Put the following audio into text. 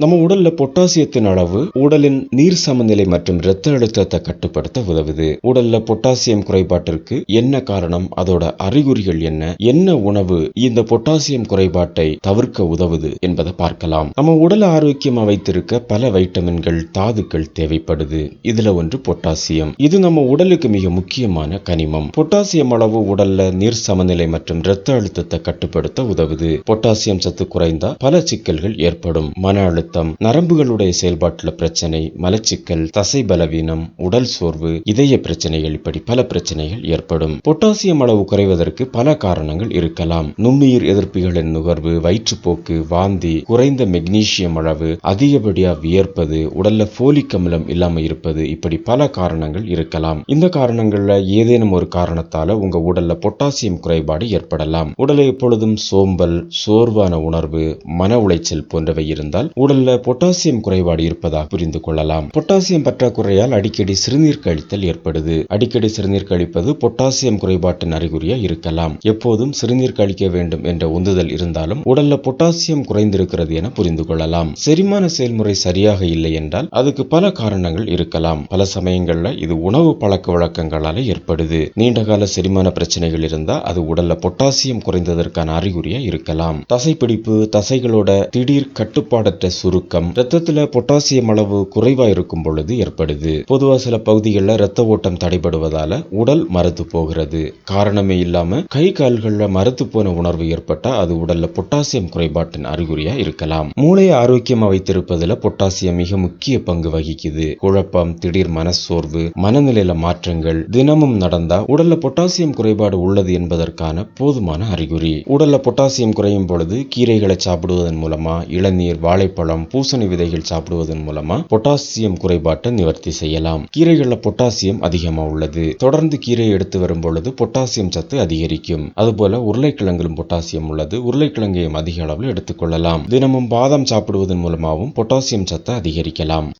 நம்ம உடல்ல பொட்டாசியத்தின் அளவு உடலின் நீர் சமநிலை மற்றும் இரத்த அழுத்தத்தை கட்டுப்படுத்த உதவுது. உடல்ல பொட்டாசியம் குறைபாட்டிற்கு என்ன காரணம்? அதோட அறிகுறிகள் என்ன? என்ன உணவு இந்த பொட்டாசியம் குறைபாட்டை தவிர்க்க உதவுது என்பதை பார்க்கலாம். நம்ம உடல் ஆரோக்கியமா வைத்திருக்க பல வைட்டமின்கள் தாதுக்கள் தேவைப்படுது. இதுல ஒன்று பொட்டாசியம். இது நம்ம உடலுக்கு மிக முக்கியமான கனிமம். பொட்டாசியம் அளவு உடல்ல நீர் சமநிலை மற்றும் இரத்த அழுத்தத்தை கட்டுப்படுத்த உதவுது. பொட்டாசியம் சத்து குறைந்தா பல சிக்கல்கள் ஏற்படும். மன அழுத்தம் நரம்புகளுடைய செயல்பாட்டுல பிரச்சனை மலச்சிக்கல் தசை பலவீனம் உடல் சோர்வு இதய பிரச்சனைகள் இப்படி பல பிரச்சனைகள் ஏற்படும். பொட்டாசியம் அளவு குறைவதற்கு பல காரணங்கள் இருக்கலாம். நுண்ணுயிர் எதிர்ப்பிகளின் நுகர்வு வயிற்றுப்போக்கு வாந்தி குறைந்த மெக்னீசியம் அளவு அதிகப்படியா வியர்ப்பது உடல்ல போலிக் அமிலம் இல்லாம இருப்பது இப்படி பல காரணங்கள் இருக்கலாம். இந்த காரணங்கள்ல ஏதேனும் ஒரு காரணத்தால உங்க உடல்ல பொட்டாசியம் குறைபாடு ஏற்படலாம். உடலை எப்பொழுதும் சோம்பல் சோர்வான உணர்வு மன உளைச்சல் போன்றவை இருந்தால் உடல் உடல்ல பொட்டாசியம் குறைபாடு இருப்பதாக புரிந்து கொள்ளலாம். பொட்டாசியம் பற்றாக்குறையால் அடிக்கடி சிறுநீர் கழித்தல் ஏற்படுது. அடிக்கடி சிறுநீர் கழிப்பது பொட்டாசியம் குறைபாட்டின் அறிகுறியா இருக்கலாம். எப்போதும் சிறுநீர் கழிக்க வேண்டும் என்ற உந்துதல் இருந்தாலும் உடல்ல பொட்டாசியம் குறைந்திருக்கிறது என புரிந்து கொள்ளலாம். செரிமான செயல்முறை சரியாக இல்லை என்றால் அதுக்கு பல காரணங்கள் இருக்கலாம். பல சமயங்கள்ல இது உணவு பழக்க வழக்கங்களால ஏற்படுது. நீண்டகால செரிமான பிரச்சனைகள் இருந்தா அது உடல்ல பொட்டாசியம் குறைந்ததற்கான அறிகுறியா இருக்கலாம். தசைப்பிடிப்பு தசைகளோட திடீர் கட்டுப்பாடற்ற சுருக்கம். ரத்தத்துல பொட்டாசியம் அளவு குறைவா இருக்கும் பொழுது ஏற்படுது. பொதுவா சில பகுதிகளில் ரத்த ஓட்டம் தடைபடுவதால உடல் மரத்து போகிறது. காரணமே இல்லாம கை கால்கள்ல மறுத்து போன உணர்வு ஏற்பட்டா அது உடல்ல பொட்டாசியம் குறைபாட்டின் அறிகுறியா இருக்கலாம். மூளையை ஆரோக்கியமா வைத்திருப்பதுல பொட்டாசியம் மிக முக்கிய பங்கு வகிக்குது. குழப்பம் திடீர் மனசோர்வு மனநிலையில மாற்றங்கள் தினமும் நடந்தா உடல்ல பொட்டாசியம் குறைபாடு உள்ளது என்பதற்கான போதுமான அறிகுறி. உடல்ல பொட்டாசியம் குறையும் பொழுது கீரைகளை சாப்பிடுவதன் மூலமா இளநீர் வாழைப்பழம் பூசணி விதைகள் சாப்பிடுவதன் மூலமா பொட்டாசியம் குறைபாட்டை நிவர்த்தி செய்யலாம். கீரைகள்ல பொட்டாசியம் அதிகமா உள்ளது. தொடர்ந்து கீரையை எடுத்து வரும் பொழுது பொட்டாசியம் சத்து அதிகரிக்கும். அதுபோல உருளைக்கிழங்கிலும் பொட்டாசியம் உள்ளது. உருளைக்கிழங்கையும் அதிக அளவில் எடுத்துக்கொள்ளலாம் தினமும் பாதாம் சாப்பிடுவதன் மூலமாகவும் பொட்டாசியம் சத்தை அதிகரிக்கலாம்.